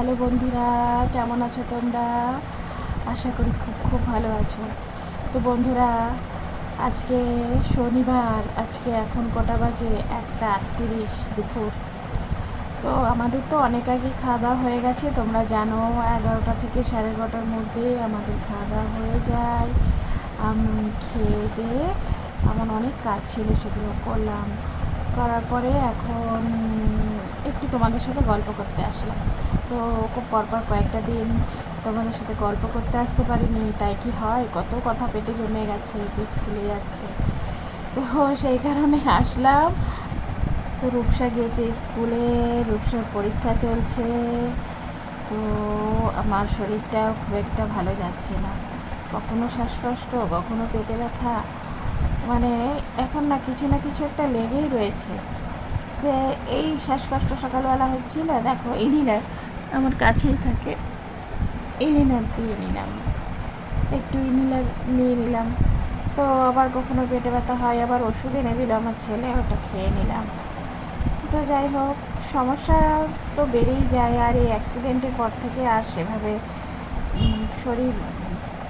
Hello বন্ধুরা, কেমন আছো তোমরা? আশা করি খুব খুব ভালো আছো। তো বন্ধুরা, আজকে শনিবার, আজকে এখন কটা বাজে? একটা আটত্রিশ দুপুর। তো আমাদের তো অনেক আগে খাওয়া হয়ে গেছে, তোমরা জানো এগারোটা থেকে সাড়ে এগারোটার মধ্যে আমাদের খাওয়া হয়ে যায়। আমি, খেয়ে দিয়ে আমার অনেক কাজ ছিল সেগুলো করলাম। করার পরে এখন একটু তোমাদের সাথে গল্প করতে আসলাম। তো খুব পরপর কয়েকটা দিন তোমাদের সাথে গল্প করতে আসতে পারিনি, তাই কি হয়? কত কথা পেটে জমে গেছে, পেট ফুলে যাচ্ছে। তো সেই কারণে আসলাম। তো রূপসা গিয়েছে স্কুলে, রূপসার পরীক্ষা চলছে। তো আমার শরীরটা খুব একটা ভালো যাচ্ছে না। কখনো শ্বাসকষ্ট, কখনো পেটে ব্যথা। মানে এখন না কিছু না কিছু একটা লেগেই রয়েছে। যে এই শ্বাসকষ্ট সকালবেলা হচ্ছিল, দেখো ইনহেলার আমার কাছেই থাকে। ইনহেলার দিয়ে নিলাম। একটু ইনহেলার নিয়ে নিলাম। তো আবার কখনো পেটে ব্যথা হয়, আবার ওষুধ এনে দিল আমার ছেলে, ওটা খেয়ে নিলাম। তো যাই হোক, সমস্যা তো বেড়েই যায় আর এই অ্যাক্সিডেন্টের পর থেকে আর সেভাবে শরীর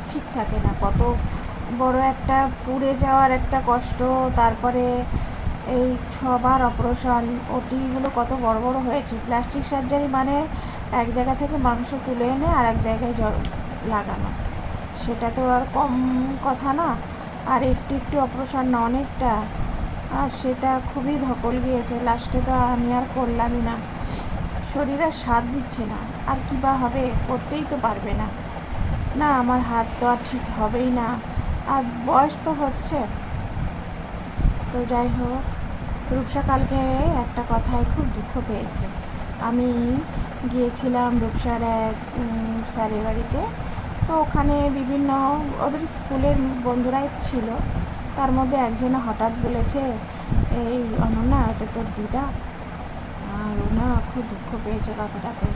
ঠিক থাকে না। কত বড় একটা পুড়ে যাওয়ার একটা কষ্ট, তারপরে এই ছবার অপারেশন, ওটিগুলো কত বড় বড় হয়েছে। প্লাস্টিক সার্জারি মানে এক জায়গা থেকে মাংস তুলে এনে আর এক জায়গায় লাগানো। সেটা তো আর কম কথা না। আর একটু একটু অপারেশন না, অনেকটা। আর সেটা খুবই ধকল গিয়েছে। লাস্টে তো আমি আর করলামই না। শরীর সাথ দিচ্ছে না। আর কী বা হবে, করতেই তো পারবে না। না, আমার হাত তো আর ঠিক হবেই না। আর বয়স তো হচ্ছে। তো যাই হোক, রূপসা কালকে একটা কথায় খুব দুঃখ পেয়েছে। আমি গিয়েছিলাম রূপসার এক স্যারের বাড়িতে। তো ওখানে বিভিন্ন, ওদের স্কুলের বন্ধুরাই ছিল। তার মধ্যে একজনে হঠাৎ বলেছে, এই অনন্যা, এটা তোর দিদা? আর ওনা খুব দুঃখ পেয়েছে কথাটাতে।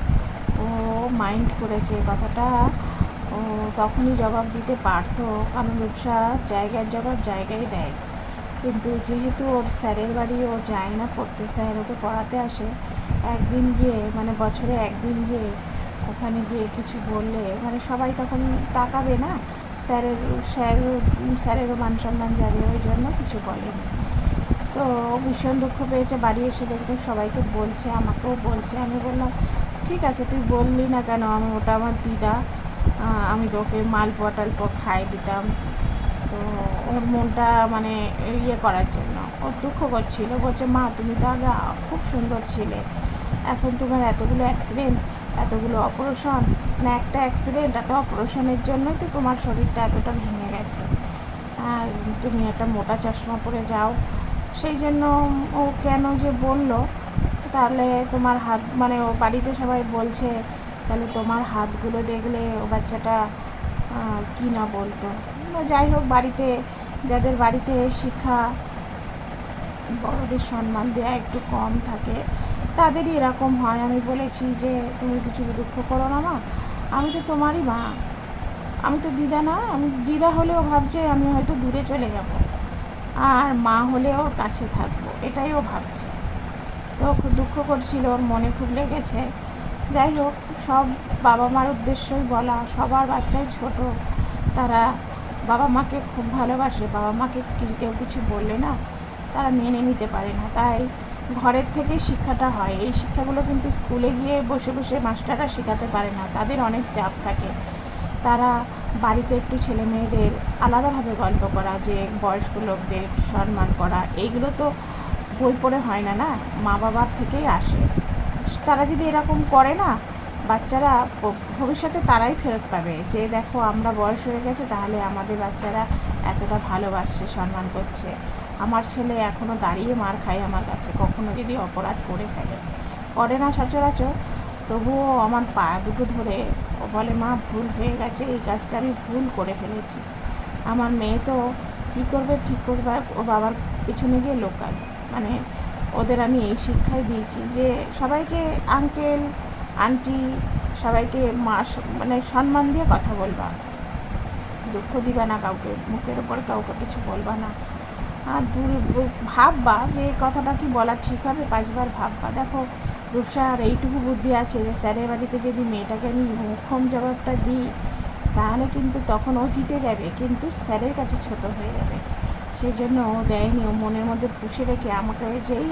ও মাইন্ড করেছে কথাটা। ও তখনই জবাব দিতে পারতো, কারণ রূপসা জায়গার জবাব জায়গায় দেয়। কিন্তু যেহেতু ওর স্যারের বাড়ি ও যায় না পড়তে স্যার ওকে পড়াতে আসে, একদিন গিয়ে মানে বছরে একদিন গিয়ে ওখানে গিয়ে কিছু বললে মানে সবাই তখন তাকাবে না, স্যারের, স্যার, স্যারেরও মান সম্মান যাবে, ওই জন্য কিছু বলেনি তো ও ভীষণ দুঃখ পেয়েছে, বাড়ি এসে দেখতে সবাইকে বলছে, আমাকেও বলছে, আমি বললাম, ঠিক আছে, তুই বললি না কেন? আমি, ওটা আমার দিদা আমি তো ওকে মালপোয়া টালপোয়া খাই দিতাম। তো ওর মনটা মানে ইয়ে করার জন্য। ওর দুঃখ করছিল বলছে মা তুমি তো আগে খুব সুন্দর ছিলে। এখন তোমার এতগুলো অ্যাক্সিডেন্ট এতগুলো অপারেশন মানে একটা অ্যাক্সিডেন্ট এত অপারেশনের জন্যই তো তোমার শরীরটা এতটা ভেঙে গেছে। আর তুমি একটা মোটা চশমা পরে যাও। সেই জন্য ও কেন যে বলল তাহলে তোমার হাত মানে ও বাড়িতে সবাই বলছে তাহলে তোমার হাতগুলো দেখলে ও বাচ্চাটা কি না বলতো? না, যাই হোক, বাড়িতে, যাদের বাড়িতে শিক্ষা বড়দের সম্মান দেওয়া একটু কম থাকে, তাদেরই এরকম হয়। আমি বলেছি যে, তুমি কিছু দুঃখ করো না মা, আমি তো তোমারই মা। আমি তো দিদা না, আমি দিদা হলেও ভাবছে আমি হয়তো দূরে চলে যাব। আর মা হলেও কাছে থাকব, এটাই ও ভাবছে। তো খুব দুঃখ করছিল, ওর মনে খুব লেগেছে। যাই হোক, সব বাবা মার উদ্দেশ্যই বলা, সবার বাচ্চাই ছোট, তারা বাবা মাকে খুব ভালোবাসে, বাবা মাকে কেউ কিছু বললে না তারা মেনে নিতে পারে না। তাই ঘরের থেকে শিক্ষাটা হয়। এই শিক্ষাগুলো কিন্তু স্কুলে গিয়ে বসে বসে মাস্টাররা শেখাতে পারে না। তাদের অনেক চাপ থাকে। তারা বাড়িতে একটু ছেলে মেয়েদের আলাদাভাবে গল্প করা, যে বয়স্ক লোকদের একটু সম্মান করা, এইগুলো তো বই পড়ে হয় না না? মা বাবার থেকেই আসে। তারা যদি এরকম করে না বাচ্চারা ভবিষ্যতে তারাই ফেরত পাবে। যে দেখো আমরা বয়স হয়ে গেছে, তাহলে আমাদের বাচ্চারা এতটা ভালোবাসছে, সম্মান করছে। আমার ছেলে এখনও দাঁড়িয়ে মার খায় আমার কাছে, কখনো যদি অপরাধ করে ফেলে। করে না সচরাচর। তবুও আমার পা দুটো ধরে ও বলে, মা, ভুল হয়ে গেছে, এই কাজটা আমি ভুল করে ফেলেছি। আমার মেয়ে তো কী করবে, ঠিক করবে, ও বাবার পিছনে গিয়ে লোকাল। মানে ওদের আমি এই শিক্ষাই দিয়েছি যে সবাইকে আঙ্কেল আন্টি, সবাইকে মা মানে সম্মান দিয়ে কথা বলবা। দুঃখ দিবা না কাউকে, মুখের ওপর কাউকে কিছু বলবা না। আর দূর ভাববা যে কথাটা কি বলা ঠিক হবে, পাঁচবার ভাববা। দেখো, রূপসার এইটুকু বুদ্ধি আছে যে স্যারের বাড়িতে যদি মেয়েটাকে আমি মুখ্যম জবাবটা দিই, তাহলে কিন্তু তখন ও জিতে যাবে, কিন্তু স্যারের কাছে ছোট হয়ে যাবে। সেই জন্য ও দেয়নি, ও মনের মধ্যে পুষে রেখে আমাকে যেই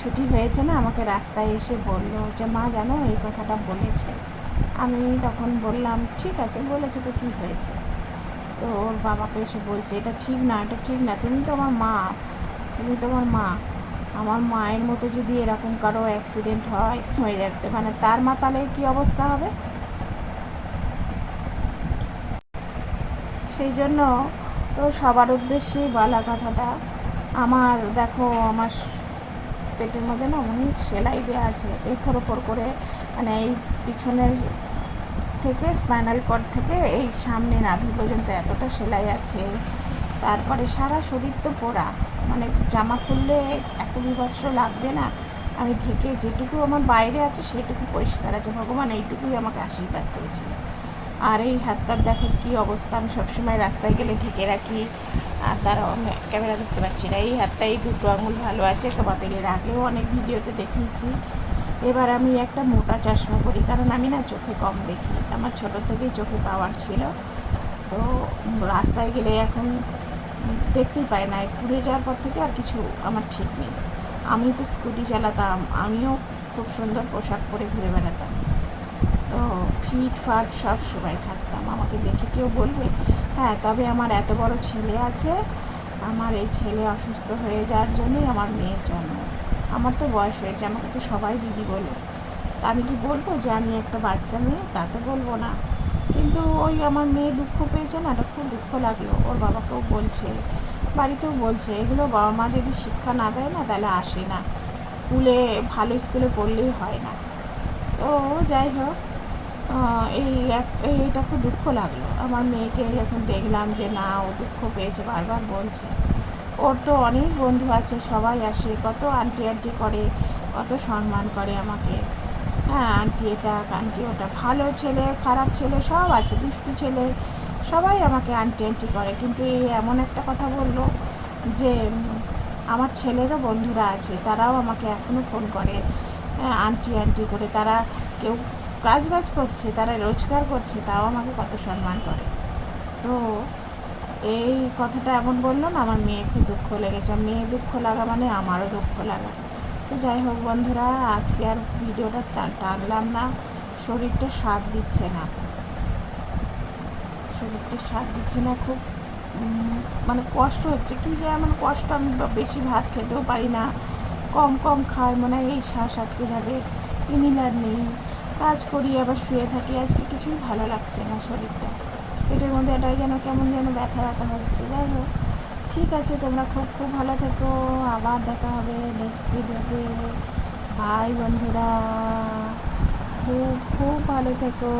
ছুটি হয়েছে না, আমাকে রাস্তায় এসে বলল যে, মা, জানো, এই কথাটা বলেছে। আমি তখন বললাম, ঠিক আছে, বলেছে, তো কী হয়েছে? তো ওর বাবাকে এসে বলছে, এটা ঠিক না, এটা ঠিক না, তুমি তো আমার মা, তুমি তোমার মা। আমার মায়ের মতো যদি এরকম কারও অ্যাক্সিডেন্ট হয়, হয়ে যাবে মানে তার মা তাহলে কী অবস্থা হবে? সেই জন্য তো সবার উদ্দেশ্যেই বলা কথাটা। আমার, দেখো, আমার পেটের মধ্যে না অনেক সেলাই দেওয়া আছে এফোর ওপর করে মানে এই পিছনে থেকে স্পাইনাল কর্ড থেকে এই সামনে নাভি পর্যন্ত এতটা সেলাই আছে। তারপরে সারা শরীর তো পোড়া মানে জামা খুললে এত বিভৎস লাগবে না। আমি ঢেকে যেটুকু আমার বাইরে আছে, সেটুকু পরিষ্কার আছে। ভগবান এইটুকুই আমাকে আশীর্বাদ করেছিল। আর এই হাতটার দেখো কী অবস্থা, আমি সবসময় রাস্তায় গেলে ঢেকে রাখি। আর তারা ক্যামেরা দেখতে পাচ্ছি না। এই হাতটা এই দুটো আঙুল ভালো আছে, তোমাদের এর আগেও অনেক ভিডিওতে দেখিয়েছি। এবার আমি একটা মোটা চশমা করি কারণ আমি না চোখে কম দেখি। আমার ছোটো থেকেই চোখে পাওয়ার ছিল। তো রাস্তায় গেলে এখন দেখতেই পাই না, পুড়ে যাওয়ার পর থেকে আর কিছু আমার ঠিক নেই। আমি তো স্কুটি চালাতাম, আমিও খুব সুন্দর পোশাক পরে ঘুরে বেড়াতাম। তো ফিট ফাট সব সময় থাকতাম। আমাকে দেখে কেউ বলবে হ্যাঁ তবে আমার এত বড় ছেলে আছে। আমার এই ছেলে অসুস্থ হয়ে যাওয়ার জন্যই আমার মেয়ের জন্ম। আমার তো বয়স হয়েছে, আমাকে তো সবাই দিদি বলে তা আমি কি বলব যে, আমি একটা বাচ্চা মেয়ে, তা তো বলব না। কিন্তু ওই আমার মেয়ে দুঃখ পেয়েছে না এটা খুব দুঃখ লাগল। ওর বাবাকেও বলছে, বাড়িতেও বলছে, এগুলো বাবা মা যদি শিক্ষা না দেয় না, তাহলে আসে না। স্কুলে, ভালো স্কুলে পড়লেই হয় না। তো যাই হোক এই এইটা খুব দুঃখ লাগল। আমার মেয়েকে যখন দেখলাম যে, না, ও দুঃখ পেয়েছে, বারবার বলছে। ওর তো অনেক বন্ধু আছে, সবাই আসে। কত আন্টি আন্টি করে, কত সম্মান করে আমাকে। হ্যাঁ আন্টি এটা, আন্টি ওটা। ভালো ছেলে, খারাপ ছেলে, সব আছে, দুষ্টু ছেলে, সবাই আমাকে আন্টি আন্টি করে। কিন্তু এই এমন একটা কথা বলল যে, আমার ছেলেরও বন্ধুরা আছে, তারাও আমাকে এখনও ফোন করে হ্যাঁ আন্টি আন্টি করে। তারা কেউ কাজ বাজ করছে, তারা রোজগার করছে, তাও আমাকে কত সম্মান করে। তো এই কথাটা এমন বলল না, আমার মেয়ে খুব দুঃখ লেগেছে। মেয়ে দুঃখ লাগা মানে আমারও দুঃখ লাগা। তো যাই হোক বন্ধুরা, আজকে আর ভিডিওটা টানলাম না। শরীরটা স্বাদ দিচ্ছে না। শরীরটা স্বাদ দিচ্ছে না খুব। মানে কষ্ট হচ্ছে। কি যে এমন কষ্ট, আমি বেশি ভাত খেতেও পারি না। কম কম খাই, মনে এই শ্বাস আটকে যাবে। ইনিলার নেই। কাজ করি, আবার শুয়ে থাকি। আজকে কিছুই ভালো লাগছে না শরীরটা। পেটের মধ্যে এটাই যেন কেমন যেন ব্যথা ব্যথা হচ্ছে। যাই হোক, ঠিক আছে, তোমরা খুব খুব ভালো থেকো। আবার দেখা হবে নেক্সট ভিডিওতে বাই বন্ধুরা। খুব খুব ভালো থেকো।